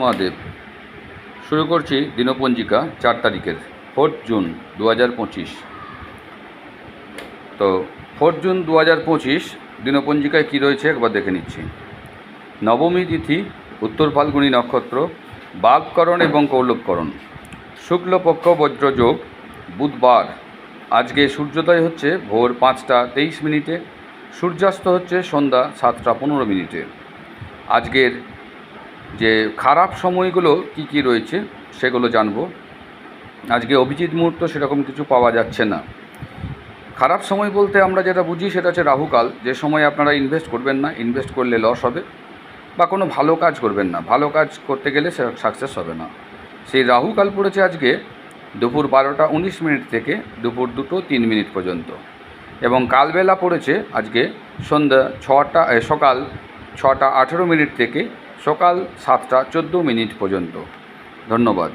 মহাদেব। শুরু করছি দিনপঞ্জিকা চার তারিখের, ফোর্থ জুন দু তো ফোর্থ জুন দু হাজার পঁচিশ দিনপঞ্জিকায় কী রয়েছে একবার দেখে নিচ্ছি। নবমী তিথি, উত্তর ফাল্গুনী নক্ষত্র বাঘকরণ এবং কৌলভকরণ। শুক্লপক্ষ, বজ্রযোগ, বুধবার। আজকে সূর্যোদয় হচ্ছে ভোর পাঁচটা তেইশ মিনিটে, সূর্যাস্ত হচ্ছে সন্ধ্যা সাতটা পনেরো মিনিটে। আজকের যে খারাপ সময়গুলো কি কি রয়েছে সেগুলো জানব। আজকে অভিজিৎ মুহূর্ত সেরকম কিছু পাওয়া যাচ্ছে না। খারাপ সময় বলতে আমরা যেটা বুঝি সেটা হচ্ছে রাহুকাল। যে সময় আপনারা ইনভেস্ট করবেন না ইনভেস্ট করলে লস হবে বা কোনো ভালো কাজ করবেন না। ভালো কাজ করতে গেলে সাকসেস হবে না। সেই রাহুকাল পড়েছে আজকে দুপুর বারোটা উনিশ মিনিট থেকে দুপুর দুটো তিন মিনিট পর্যন্ত। এবং কালবেলা পড়েছে আজকে সন্ধ্যা ছটা সকাল ছটা আঠেরো মিনিট থেকে সকাল সাতটা চোদ্দ মিনিট পর্যন্ত। ধন্যবাদ।